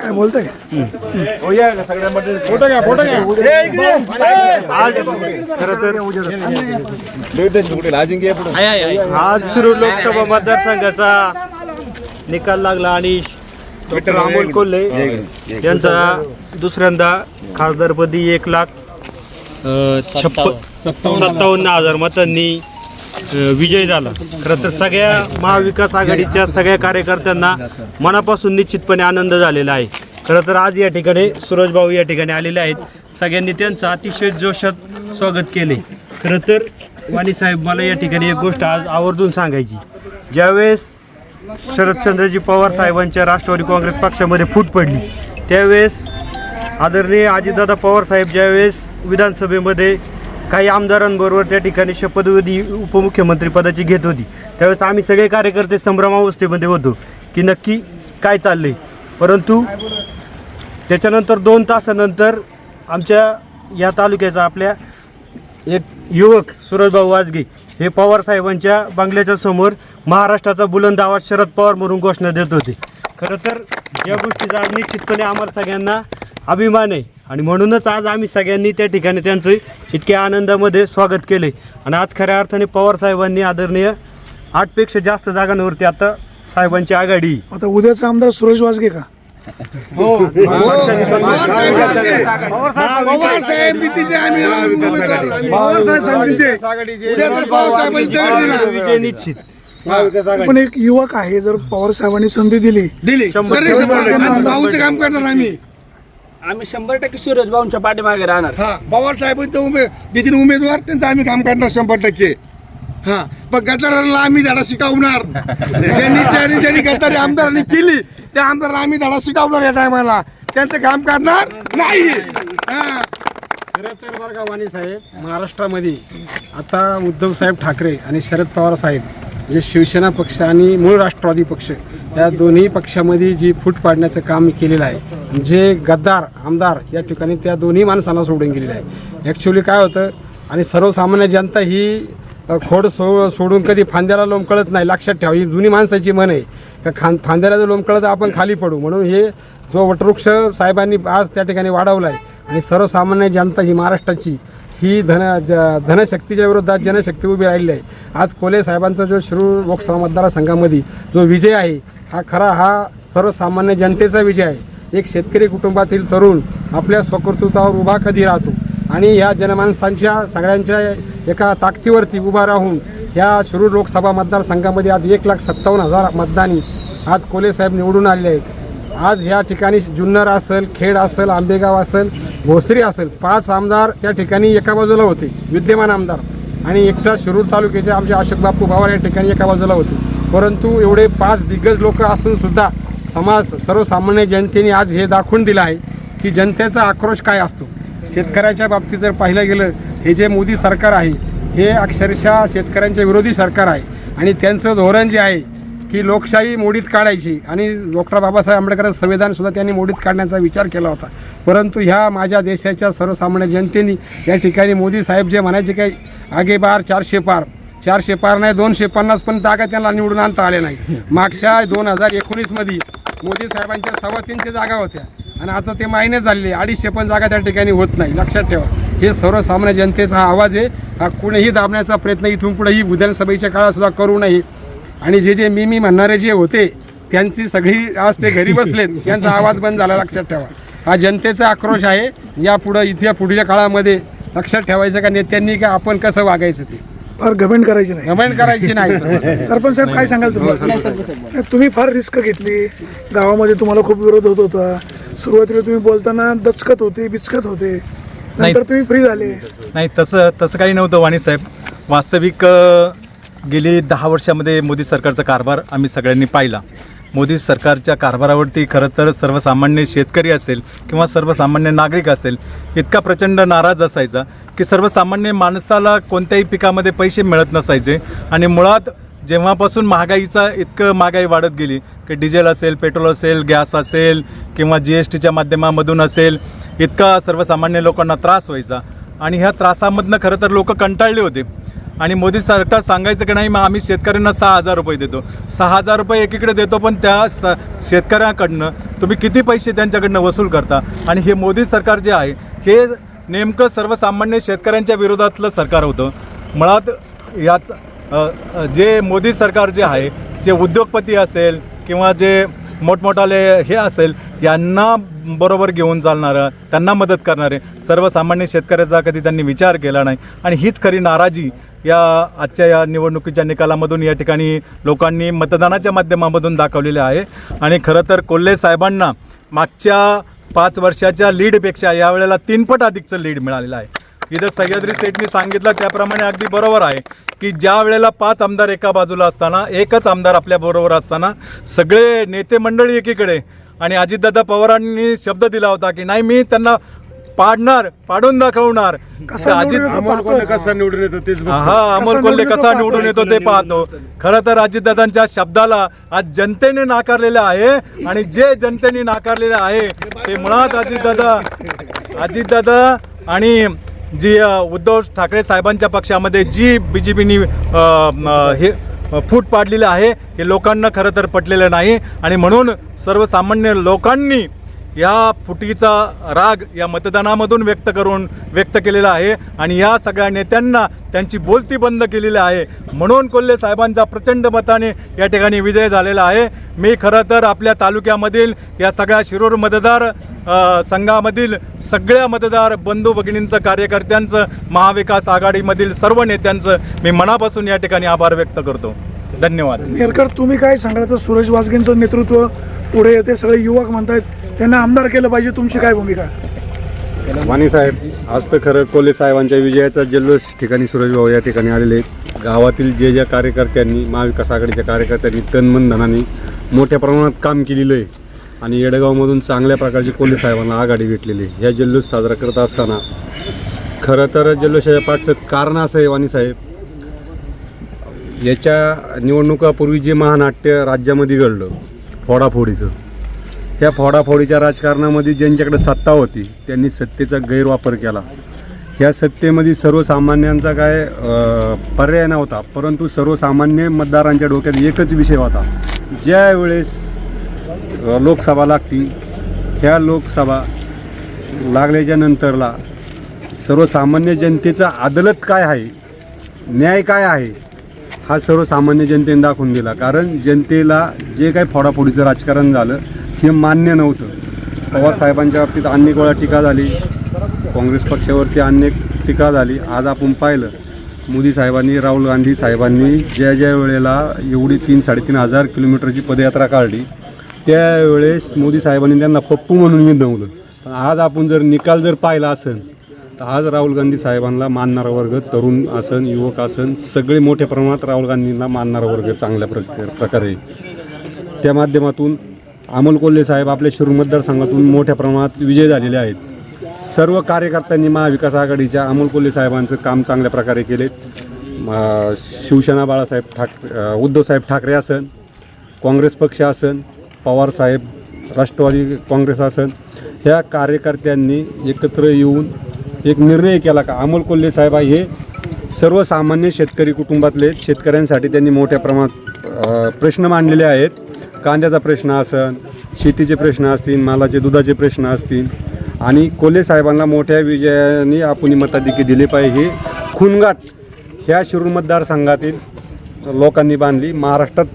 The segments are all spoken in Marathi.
काय बोलताय? फोटो घ्या फोटो घ्या. आज शिरूर लोकसभा मतदारसंघाचा निकाल लागला आणि डॉक्टर अमोल कोल्हे यांचा दुसऱ्यांदा खासदारपदी एक लाख छप्पन सत्तावन्न हजार मतांनी विजय झाला. खरं तर सगळ्या महाविकास आघाडीच्या सगळ्या कार्यकर्त्यांना मनापासून निश्चितपणे आनंद झालेला आहे. खरं तर आज या ठिकाणी सुरज भाऊ या ठिकाणी आलेले आहेत. सगळ्यांनी त्यांचं अतिशय जोशात स्वागत केले. खरं तर वाणी साहेब मला या ठिकाणी एक गोष्ट आज आवर्जून सांगायची. ज्यावेळेस शरदचंद्रजी पवार साहेबांच्या राष्ट्रवादी काँग्रेस पक्षामध्ये फूट पडली त्यावेळेस आदरणीय अजितदादा पवार साहेब ज्यावेळेस विधानसभेमध्ये काही आमदारांबरोबर त्या ठिकाणी शपथविधी उपमुख्यमंत्री पदाची घेत होती. त्यावेळेस आम्ही सगळे कार्यकर्ते संभ्रमावस्थेमध्ये होतो की नक्की काय चाललंय. परंतु त्याच्यानंतर दोन तासानंतर आमच्या या तालुक्याचा आपल्या एक युवक सूरजभाऊ वाजगे हे पवार साहेबांच्या बंगल्याच्या समोर महाराष्ट्राचा बुलंद आवाज शरद पवार म्हणून घोषणा देत होते. खरं तर या गोष्टीचा निश्चितपणे आम्हाला सगळ्यांना अभिमान आहे. आणि म्हणूनच आज आम्ही सगळ्यांनी त्या ठिकाणी त्यांचं इतक्या आनंदामध्ये स्वागत केले आणि आज खऱ्या अर्थाने पवार साहेबांनी आदरणीय आठपेक्षा जास्त जागांवरती आता साहेबांची आघाडी. आता उद्याचा आमदार सुरेश वाजगे का विजय निश्चित पण एक युवक आहे जर पवार साहेबांनी संधी दिली दिली काम करणार आम्ही आम्ही शंभर टक्के सूरज भाऊंच्या पाठीमागे राहणार. हा पवार साहेबांचे उमे तिथे उमेदवार त्यांचं आम्ही काम करणार शंभर टक्के. हा पण गद्दारांना आम्ही धडा शिकवणार. ज्यांनी ज्यांनी ज्यांनी गद्दारी आमदारांनी केली त्या आमदारांना आम्ही धडा शिकवणार या टायमाला त्यांचं काम करणार नाही. हा. खरं तर बरं का वाणी साहेब महाराष्ट्रामध्ये आता उद्धव साहेब ठाकरे आणि शरद पवार साहेब म्हणजे शिवसेना पक्ष आणि मूळ राष्ट्रवादी पक्ष या दोन्ही पक्षामध्ये जी फूट पाडण्याचं काम केलेलं आहे जे गद्दार आमदार या ठिकाणी त्या दोन्ही माणसांना सोडून गेलेलं आहे. ॲक्च्युली काय होतं आणि सर्वसामान्य जनता ही खोड सो सोडून कधी फांद्याला लोंबकळत नाही लक्षात ठेवा ही जुनी माणसाची मन आहे. का खां फांद्याला जर लोंबकळत आपण खाली पडू. म्हणून हे जो वटवृक्ष साहेबांनी आज त्या ठिकाणी वाढवला आहे आणि सर्वसामान्य जनता ही महाराष्ट्राची ही धन ज धनशक्तीच्या विरोधात जनशक्ती उभी राहिली आहे. आज कोले साहेबांचा जो शिरूर लोकसभा मतदारसंघामध्ये जो विजय आहे हा खरा हा सर्वसामान्य जनतेचा विजय आहे. एक शेतकरी कुटुंबातील तरुण आपल्या स्वकर्तृत्वावर उभा कधी राहतो आणि या जनमानसांच्या सगळ्यांच्या एका ताकदीवरती उभा राहून या शिरूर लोकसभा मतदारसंघामध्ये आज एक लाख सत्तावन्न हजार मतदानी आज कोले साहेब निवडून आलेले आहेत. आज ह्या ठिकाणी जुन्नर असेल खेड असेल आंबेगाव असेल भोसरी असेल पाच आमदार त्या ठिकाणी एका बाजूला होते विद्यमान आमदार. आणि एकटा शिरूर तालुक्याचे आमचे अशोक बापू पवार या ठिकाणी एका बाजूला होते. परंतु एवढे पाच दिग्गज लोक असूनसुद्धा समाज सर्वसामान्य जनतेने आज हे दाखवून दिलं आहे की जनतेचा आक्रोश काय असतो. शेतकऱ्याच्या बाबतीत जर पाहिलं गेलं हे जे मोदी सरकार आहे हे अक्षरशः शेतकऱ्यांच्या विरोधी सरकार आहे. आणि त्यांचं धोरण जे आहे की लोकशाही मोडीत काढायची. आणि डॉक्टर बाबासाहेब आंबेडकरांचं संविधानसुद्धा त्यांनी मोडीत काढण्याचा विचार केला होता. परंतु ह्या माझ्या देशाच्या सर्वसामान्य जनतेने या ठिकाणी मोदी साहेब जे म्हणायचे काही आगेबार चारशे पार चारशे पार नाही दोनशे पन्नास पण जागा त्यांना निवडून आणता आले नाही मागच्या दोन हजार एकोणीसमध्ये मोदी साहेबांच्या सव्वा तीनशे जागा होत्या. आणि आता ते मायने झालेले अडीचशे पण जागा त्या ठिकाणी होत नाही. लक्षात ठेवा. हे सर्वसामान्य जनतेचा हा आवाज आहे. हा कुणीही दाबण्याचा प्रयत्न इथून पुढेही विधानसभेच्या काळात सुद्धा करू नये. आणि जे जे मी मी म्हणणारे जे होते त्यांची सगळी आज ते घरी बसलेत. यांचा आवाज बंद झाला लक्षात ठेवा. हा जनतेचा आक्रोश आहे. यापुढं इथे पुढल्या काळामध्ये लक्षात ठेवायचं का नेत्यांनी का आपण कसं वागायचं ते? फार घमेंट करायची नाही. घमंड करायची नाही सरपंच साहेब काय सांगाल तुम्ही? तुम्ही फार रिस्क घेतली. गावामध्ये तुम्हाला खूप विरोध होत होता. सुरुवातीला तुम्ही बोलताना दचकत होते बिचकत होते. नंतर तुम्ही फ्री झाले. नाही तसं तसं काही नव्हतं वाणी साहेब. वास्तविक गेली दहा वर्षामध्ये मोदी सरकारचा कारभार आम्ही सगळ्यांनी पाहिला. मोदी सरकारच्या कारभारावरती खरं तर सर्वसामान्य शेतकरी असेल किंवा सर्वसामान्य नागरिक असेल इतका प्रचंड नाराज असायचा की सर्वसामान्य माणसाला कोणत्याही पिकामध्ये पैसे मिळत नसायचे आणि मुळात जेव्हापासून महागाईचा इतकं महागाई वाढत गेली की डिझेल असेल पेट्रोल असेल गॅस असेल किंवा जी एस टीच्या माध्यमामधून असेल इतका सर्वसामान्य लोकांना त्रास व्हायचा. आणि ह्या त्रासामधनं खरं तर लोक कंटाळले होते. आणि मोदी सरकार सांगायचं की नाही मग आम्ही शेतकऱ्यांना सहा हजार रुपये देतो. सहा हजार रुपये एकीकडे देतो पण त्या स शेतकऱ्याकडनं तुम्ही किती पैसे त्यांच्याकडनं वसूल करता? आणि हे मोदी सरकार जे आहे हे नेमकं सर्वसामान्य शेतकऱ्यांच्या विरोधातलं सरकार होतं. मुळात याच जे मोदी सरकार जे आहे जे उद्योगपती असेल किंवा जे मोठमोठाले हे असेल यांना बरोबर घेऊन चालणारं त्यांना मदत करणारे सर्वसामान्य शेतकऱ्याचा कधी त्यांनी विचार केला नाही. आणि हीच खरी नाराजी या आजच्या या निवडणुकीच्या निकालामधून या ठिकाणी लोकांनी मतदानाच्या माध्यमामधून दाखवलेले आहे. आणि खरं तर कोल्हे साहेबांना मागच्या पाच वर्षाच्या लीडपेक्षा यावेळेला तीनपट अधिकचं लीड मिळालेलं आहे. इथं सह्याद्री सेठनी सांगितलं त्याप्रमाणे अगदी बरोबर आहे की ज्या वेळेला पाच आमदार एका बाजूला असताना एकच आमदार आपल्या बरोबर असताना सगळे नेते मंडळी एकीकडे. आणि अजितदादा पवारांनी शब्द दिला होता की नाही मी त्यांना पाडणार पाडून दाखवणार. कसा तर निवडून येतो पाहतोच. कसा निवडून येतो तेच हा अमोल कोल्हे कसा निवडून येतो ते पाहतो. खरं तर अजितदादांच्या शब्दाला आज जनतेने नाकारलेलं आहे आणि जे जनतेने नाकारलेलं आहे ते मुळात अजितदादा अजितदादा आणि जी अ, उद्धव ठाकरे साहेबांच्या पक्षामध्ये जी बी जे पीनी हे फूट पाडलेलं आहे हे लोकांना खरं तर पटलेलं नाही. आणि म्हणून सर्वसामान्य लोकांनी या फुटीचा राग या मतदानामधून व्यक्त करून व्यक्त केलेला आहे. आणि या सगळ्या नेत्यांना त्यांची बोलती बंद केलेली आहे. म्हणून कोल्हे साहेबांचा प्रचंड मताने या ठिकाणी विजय झालेला आहे. मी खरं तर आपल्या तालुक्यामधील या सगळ्या शिरूर मतदार संघामधील सगळ्या मतदार बंधू भगिनींचं कार्यकर्त्यांचं महाविकास आघाडीमधील सर्व नेत्यांचं मी मनापासून या ठिकाणी आभार व्यक्त करतो. धन्यवाद. नेरकर तुम्ही काय सांगा तर सुरेश वासगेंचं नेतृत्व पुढे येते. सगळे युवक म्हणतायत त्यांना आमदार केलं पाहिजे तुमची काय भूमिका वाणी साहेब आज तर खरं कोले साहेबांच्या विजयाचा जल्लोष ठिकाणी सुरेश या ठिकाणी आलेले आहेत गावातील जे ज्या कार्यकर्त्यांनी महाविकास आघाडीच्या कार्यकर्त्यांनी तनमन धनाने मोठ्या प्रमाणात काम केलेलं आहे आणि येडगावमधून चांगल्या प्रकारची कोले साहेबांना आघाडी भेटलेली आहे. या जल्लोष साजरा करत असताना खरं तर जल्लोषाच्या पाठचं कारण असं आहे वाणी साहेब याच्या निवडणुकापूर्वी जे महानाट्य राज्यामध्ये घडलं फोडाफोडीचं ह्या फोडाफोडीच्या राजकारणामध्ये ज्यांच्याकडे सत्ता होती त्यांनी सत्तेचा गैरवापर केला. ह्या सत्तेमध्ये सर्वसामान्यांचा काय पर्याय नव्हता परंतु सर्वसामान्य मतदारांच्या डोक्यात एकच विषय होता. ज्यावेळेस लोकसभा लागतील ह्या लोकसभा लागल्याच्या नंतरला सर्वसामान्य जनतेचा अदालत काय आहे न्याय काय आहे हा सर्वसामान्य जनतेने दाखवून दिला. कारण जनतेला जे काही फोडाफोडीचं राजकारण झालं हे मान्य नव्हतं. पवार साहेबांच्या बाबतीत अनेक वेळा टीका झाली. काँग्रेस पक्षावरती अनेक टीका झाली. आज आपण पाहिलं मोदी साहेबांनी राहुल गांधी साहेबांनी ज्या ज्या वेळेला एवढी तीन साडेतीन हजार किलोमीटरची पदयात्रा काढली त्यावेळेस मोदी साहेबांनी त्यांना पप्पू म्हणून विनवलं. पण आज आपण जर निकाल जर पाहिला असेल तर आज राहुल गांधी साहेबांना मानणारा वर्ग तरुण असन युवक असन सगळे मोठ्या प्रमाणात राहुल गांधींना मानणारा वर्ग चांगल्या प्रकारे. त्या माध्यमातून अमोल कोल्हे साहेब आपल्या शिरूर मतदारसंघातून मोठ्या प्रमाणात विजय झालेले आहेत. सर्व कार्यकर्त्यांनी महाविकास आघाडीच्या अमोल कोल्हे साहेबांचं काम चांगल्या प्रकारे केले. शिवसेना बाळासाहेब ठाक उद्धवसाहेब ठाकरे असन काँग्रेस पक्ष असन पवारसाहेब राष्ट्रवादी काँग्रेस असन ह्या कार्यकर्त्यांनी एकत्र येऊन एक निर्णय केला का अमोल कोल्हे साहेब हे सर्वसामान्य शेतकरी कुटुंबातले शेतकऱ्यांसाठी त्यांनी मोठ्या प्रमाणात प्रश्न मांडलेले आहेत. कांद्याचा प्रश्न असन शेतीचे प्रश्न असतील मालाचे दुधाचे प्रश्न असतील. आणि कोल्हे साहेबांना मोठ्या विजयाने आपण मताधिकी दिले पाहिजे. खुनगाट ह्या शिरूर मतदारसंघातील लोकांनी बांधली. महाराष्ट्रात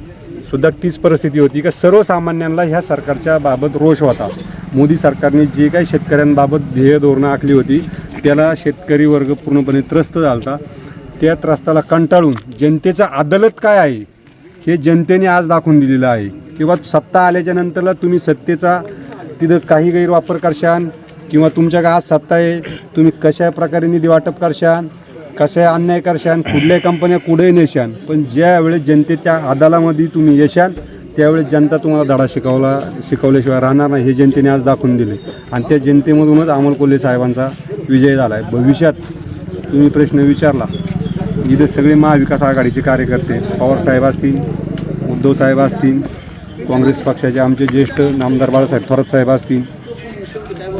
सुद्धा तीच परिस्थिती होती का सर्वसामान्यांना ह्या सरकारच्या बाबत रोष होता. मोदी सरकारने जे काही शेतकऱ्यांबाबत ध्येय धोरणं आखली होती त्याला शेतकरी वर्ग पूर्णपणे त्रस्त झाला होता. त्या त्रस्ताला कंटाळून जनतेचा अदालत काय आहे? हे जनतेने आज दाखवून दिलेलं आहे. किंवा सत्ता आल्याच्या नंतरला तुम्ही सत्तेचा तिथं काही गैरवापर करशान किंवा तुमच्या आज सत्ता आहे तुम्ही कशा प्रकारे निधी वाटप करशान कशा अन्याय करशान कुठल्याही कंपन्या कुठेही नेशान पण ज्यावेळेस जनतेच्या आदालामध्ये तुम्ही येशान त्यावेळेस जनता तुम्हाला धडा शिकवला शिकवल्याशिवाय राहणार नाही हे जनतेने आज दाखवून दिले. आणि त्या जनतेमधूनच अमोल कोल्हे साहेबांचा विजय झाला आहे भविष्यात तुम्ही प्रश्न विचारला इथे सगळे महाविकास आघाडीचे कार्यकर्ते पवारसाहेब असतील उद्धव साहेब असतील काँग्रेस पक्षाचे आमचे ज्येष्ठ नामदार बाळासाहेब थोरात साहेब असतील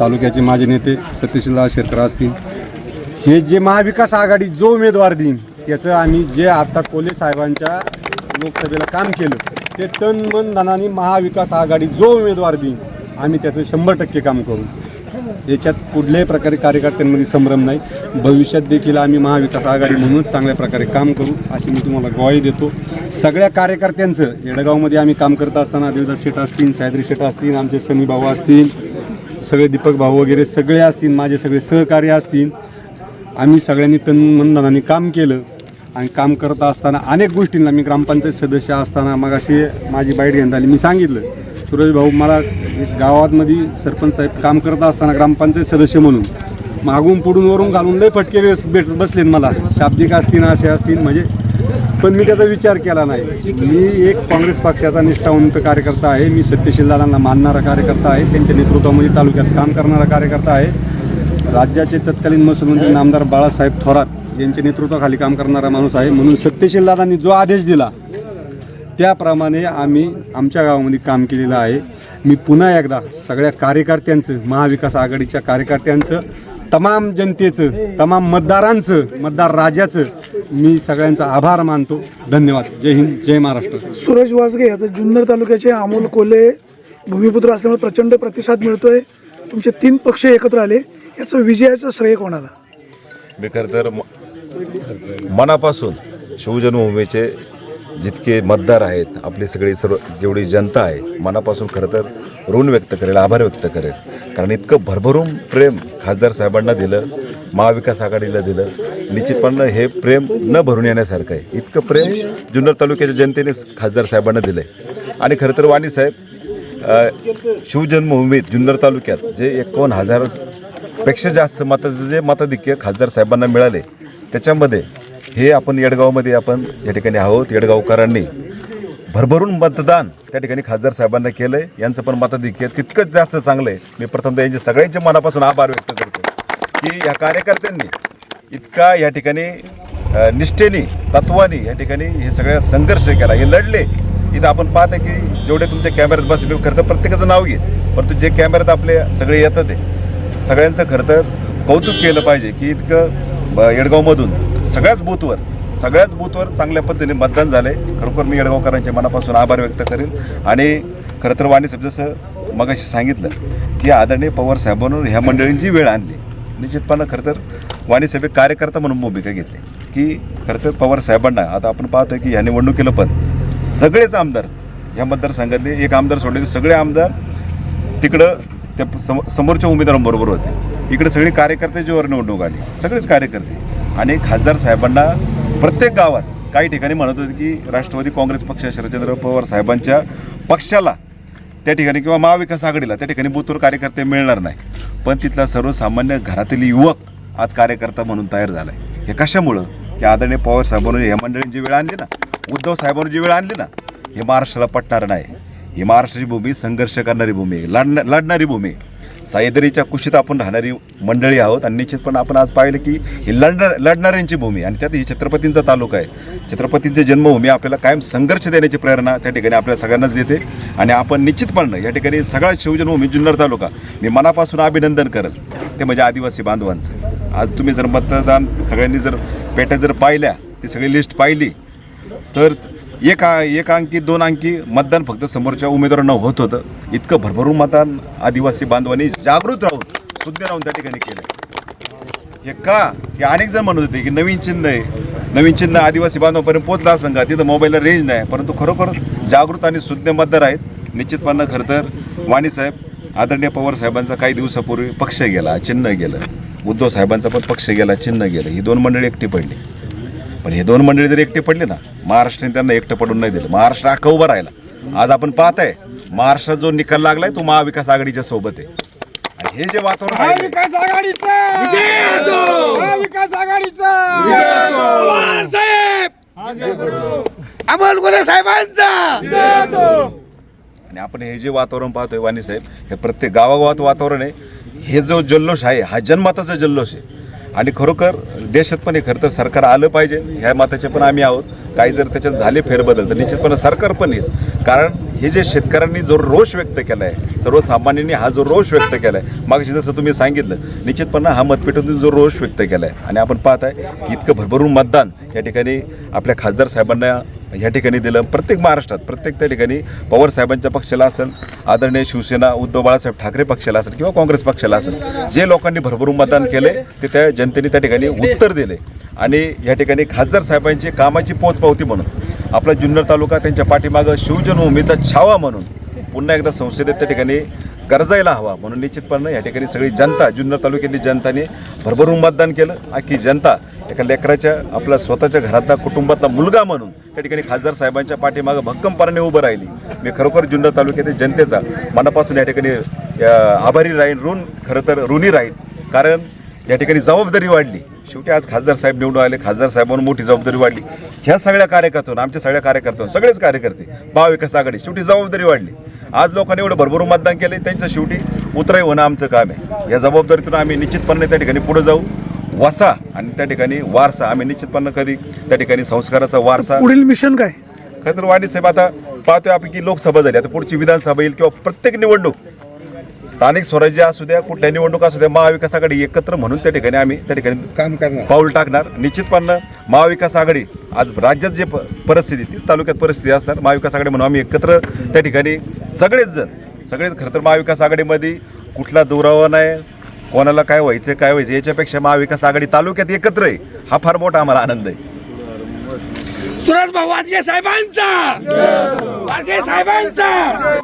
तालुक्याचे माझे नेते सत्यशीलदा शेरकर असतील. हे जे महाविकास आघाडी जो उमेदवार देईन त्याचं आम्ही जे आता कोले साहेबांच्या लोकसभेला काम केलं ते तन मन धनाने महाविकास आघाडी जो उमेदवार देईन आम्ही त्याचं शंभर टक्के काम करू. याच्यात कुठल्याही प्रकारे कार्यकर्त्यांमध्ये संभ्रम नाही. भविष्यात देखील आम्ही महाविकास आघाडी म्हणून चांगल्या प्रकारे काम करू अशी मी तुम्हाला ग्वाही देतो. सगळ्या कार्यकर्त्यांचं येडगावमध्ये आम्ही काम करत असताना देवदास शेठ असतील सायद्री शेठ असतील आमचे समी भाऊ असतील सगळे दीपक भाऊ वगैरे सगळे असतील माझे सगळे सहकार्य असतील. आम्ही सगळ्यांनी तन मनदानाने काम केलं आणि काम करत असताना अनेक गोष्टींना मी ग्रामपंचायत सदस्य असताना मग अशी माझी बाईट घेण्यात आली मी सांगितलं सुरेश भाऊ मला एक गावामध्ये सरपंच साहेब काम करत असताना ग्रामपंचायत सदस्य म्हणून मागून पुढून वरून घालून लय फटके बेस भेट बसलेत मला. शाब्दिक असतील असे असतील म्हणजे. पण मी त्याचा विचार केला नाही. मी एक काँग्रेस पक्षाचा निष्ठावंत कार्यकर्ता आहे. मी सत्यशील दादांना मानणारा कार्यकर्ता आहे. त्यांच्या नेतृत्वामध्ये तालुक्यात काम करणारा कार्यकर्ता आहे. राज्याचे तत्कालीन महसूल मंत्री नामदार बाळासाहेब थोरात यांच्या नेतृत्वाखाली काम करणारा माणूस आहे. म्हणून सत्यशील दादांनी जो आदेश दिला त्याप्रमाणे आम्ही आमच्या गावामध्ये काम केलेलं आहे. मी पुन्हा एकदा सगळ्या कार्यकर्त्यांचं महाविकास आघाडीच्या कार्यकर्त्यांचं तमाम जनतेचं तमाम मतदारांचं मतदार राजाचं मी सगळ्यांचा आभार मानतो. धन्यवाद. जय हिंद जय महाराष्ट्र. सूरज वासगे आता जुन्नर तालुक्याचे अमोल कोल्हे भूमिपुत्र असल्यामुळे प्रचंड प्रतिसाद मिळतोय. तुमचे तीन पक्ष एकत्र आले. याचं विजयाचं श्रेय कोणाला? मी खरं तर म- मनापासून शिवजन्मभूमीचे जितके मतदार आहेत आपली सगळी सर्व जेवढी जनता आहे मनापासून खरं तर ऋण व्यक्त करेल आभार व्यक्त करेल. कारण इतकं भरभरून प्रेम खासदार साहेबांना दिलं महाविकास आघाडीला दिलं. निश्चितपणे हे प्रेम न भरून येण्यासारखं आहे. इतकं प्रेम जुन्नर तालुक्याच्या जनतेने खासदार साहेबांना दिलं आहे आणि खरं तर वाणी साहेब शिवजन्मभूमीत जुन्नर तालुक्यात जे एकोण हजारपेक्षा जास्त मताचं जे मताधिक्य खासदार साहेबांना मिळाले त्याच्यामध्ये हे आपण येडगावमध्ये आपण या ठिकाणी आहोत येडगावकरांनी भरभरून मतदान त्या ठिकाणी खासदार साहेबांना केलं आहे यांचं पण मताधिक्य तितकंच जास्त चांगलं आहे मी प्रथमतः यांचे सगळ्यांच्या मनापासून आभार व्यक्त करतो की या कार्यकर्त्यांनी इतका या ठिकाणी निष्ठेनी निष्ठेने तत्वानी या ठिकाणी हे सगळ्या संघर्ष केला. हे लढले. इथं आपण पाहतो की जेवढे तुमच्या कॅमेऱ्यात बसले खरं तर प्रत्येकाचं नाव घे परंतु जे कॅमेऱ्यात आपले सगळे येतात ते सगळ्यांचं खरं तर कौतुक केलं पाहिजे की इतकं येडगावमधून सगळ्याच बूथवर सगळ्याच बूथवर चांगल्या पद्धतीने मतदान झालं. आहे खरोखर मी येडगावकरांच्या मनापासून आभार व्यक्त करेन आणि खरं तर वाणी साहेब जसं मगाशी सांगितलं की आदरणीय पवार साहेबांवर ह्या मंडळींची वेळ आणली. निश्चितपणे खरं तर वाणी साहेब कार्यकर्ता म्हणून भूमिका घेतली. की खरं तर पवार साहेबांना आता आपण पाहतो की ह्या निवडणुकीला पण सगळेच आमदार ह्या मतदारसंघातले एक आमदार सोडले सगळे आमदार तिकडं त्या सम समोरच्या उमेदवारांबरोबर होते. इकडे सगळे कार्यकर्ते जोर निवडणूक आली. सगळेच कार्यकर्ते. आणि खासदार साहेबांना प्रत्येक गावात काही ठिकाणी म्हणत होते की राष्ट्रवादी काँग्रेस पक्ष शरदचंद्र पवार साहेबांच्या पक्षाला त्या ठिकाणी किंवा महाविकास आघाडीला त्या ठिकाणी बुथवर कार्यकर्ते मिळणार नाही. पण तिथला सर्वसामान्य घरातील युवक आज कार्यकर्ता म्हणून तयार झाला आहे हे कशामुळं? की आदरणीय पवार साहेबांनी या मंडळींनी जी वेळ आणली ना? उद्धव साहेबांनी जी वेळ आणली ना? हे महाराष्ट्राला पटणार नाही. ही महाराष्ट्राची भूमी संघर्ष करणारी भूमी आहे लढणा लढणारी भूमी आहे. सह्याद्रीच्या कुशीत आपण राहणारी मंडळी आहोत आणि निश्चितपणे आपण आज पाहिलं की ही लढणार लढणाऱ्यांची भूमी आणि त्यात ही छत्रपतींचा तालुका आहे. छत्रपतींची जन्मभूमी आपल्याला कायम संघर्ष देण्याची प्रेरणा त्या ठिकाणी आपल्याला सगळ्यांनाच देते आणि आपण निश्चितपणे या ठिकाणी सगळा शिवजन्मभूमी जुन्नर तालुका मी मनापासून अभिनंदन करेल. ते म्हणजे आदिवासी बांधवांचं. आज तुम्ही जर मतदान सगळ्यांनी जर पेट्या जर पाहिल्या ती सगळी लिस्ट पाहिली तर एक एक अंकी दोन अंकी मतदान फक्त समोरच्या उमेदवारांना होत होतं. इतकं भरभरून मतदान आदिवासी बांधवांनी जागृत राहून शुद्ध राहून त्या ठिकाणी केलं. हे का? की अनेक जण म्हणत होते की नवीन चिन्ह आहे. नवीन चिन्ह आदिवासी बांधवापर्यंत पोहोचला असं का तिथं मोबाईलला रेंज नाही. परंतु खरोखर जागृत आणि सुज्ञ मतदार आहेत. निश्चितपणे खरं तर वाणीसाहेब आदरणीय पवार साहेबांचा काही दिवसापूर्वी पक्ष गेला चिन्ह गेलं. उद्धव साहेबांचा पण पक्ष गेला चिन्ह गेलं. ही दोन मंडळी एकटी पडली. पण हे दोन मंडळी जर एकटे पडले ना महाराष्ट्राने त्यांना एकटं पडून नाही दिलं. महाराष्ट्र अख्खा उभा राहिला. आज आपण पाहत आहे महाराष्ट्रात जो निकाल लागलाय तो महाविकास आघाडीच्या सोबत आहे. आणि हे जे वातावरण आहे महाविकास आघाडीचा! महाविकास आघाडीचा! पवार साहेब! अमोल साहेबांचा! आणि आपण हे जे वातावरण पाहतोय वाणी साहेब हे प्रत्येक गावागावात वातावरण आहे. हे जो जल्लोष आहे हा जनमताचा जल्लोष आहे. आणि खरोखर देशात पण हे खरं तर सरकार आलं पाहिजे. ह्या मताचे पण आम्ही आहोत. काही जर त्याच्यात झाले फेरबदल तर निश्चितपणे सरकार पण येईल. कारण हे जे शेतकऱ्यांनी जो रोष व्यक्त केला आहे सर्वसामान्यांनी हा जो रोष व्यक्त केला आहे मागशी जसं तुम्ही सांगितलं निश्चितपणे हा मतपेटीतून जो रोष व्यक्त केला आहे आणि आपण पाहत आहे की इतकं भरभरून मतदान या ठिकाणी आपल्या खासदार साहेबांना या ठिकाणी दिलं. प्रत्येक महाराष्ट्रात प्रत्येक त्या ठिकाणी पवार साहेबांच्या पक्षाला असेल आदरणीय शिवसेना उद्धव बाळासाहेब ठाकरे पक्षाला असेल किंवा काँग्रेस पक्षाला असेल जे लोकांनी भरभरून मतदान केले ते त्या जनतेने त्या ठिकाणी उत्तर दिले. आणि या ठिकाणी खासदार साहेबांची कामाची पोचपावती म्हणून आपला जुन्नर तालुका त्यांच्या पाठीमागं शिवजन्मभूमीचा छावा म्हणून पुन्हा एकदा संसदेत त्या ठिकाणी गरजायला हवा म्हणून निश्चितपणे या ठिकाणी सगळी जनता जुन्नर तालुक्यातली जनताने भरभरून मतदान केलं. की जनता एका लेकराच्या आपल्या स्वतःच्या घरातला कुटुंबातला मुलगा म्हणून त्या ठिकाणी खासदार साहेबांच्या पाठीमागं भक्कमपणाने उभं राहिली. मी खरोखर जुन्नर तालुक्यातील जनतेचा मनापासून या ठिकाणी आभारी राहीन ऋण खरं तर ऋणी राहील कारण या ठिकाणी जबाबदारी वाढली. शेवटी आज खासदार साहेब निवडून आले. खासदार साहेबांवर मोठी जबाबदारी वाढली. ह्या सगळ्या कार्यकर्त्यांना आमच्या सगळ्या कार्यकर्त्यांना सगळेच कार्यकर्ते महाविकास आघाडी शेवटी जबाबदारी वाढली. आज लोकांनी एवढं भरभरून मतदान केले त्यांचं शेवटी उतराई होणं आमचं काम आहे. या जबाबदारीतून आम्ही निश्चितपणे त्या ठिकाणी पुढे जाऊ. वसा आणि त्या ठिकाणी वारसा आम्ही निश्चितपणे कधी त्या ठिकाणी संस्काराचा वारसा पुढील मिशन काय? खरं तर वाणी साहेब आता पाहतोय आपण की लोकसभा झाली आता पुढची विधानसभा येईल किंवा प्रत्येक निवडणूक स्थानिक स्वराज्य असू द्या कुठल्या निवडणूक असू द्या महाविकास आघाडी एकत्र म्हणून त्या ठिकाणी आम्ही त्या ठिकाणी काम करणार. पाऊल टाकणार. निश्चितपणे महाविकास आघाडी आज राज्यात जे प- परिस्थिती तीच तालुक्यात परिस्थिती असणार. महाविकास आघाडी म्हणून आम्ही एकत्र त्या ठिकाणी सगळेच जण सगळेच खरं तर महाविकास आघाडीमध्ये कुठला दुरावा नाही कोणाला काय व्हायचं काय व्हायचं याच्यापेक्षा महाविकास आघाडी तालुक्यात एकत्र आहे. हा फार मोठा आम्हाला आनंद आहे. सुरज भाऊ वाजगे साहेबांचा! वाजगे साहेबांचा!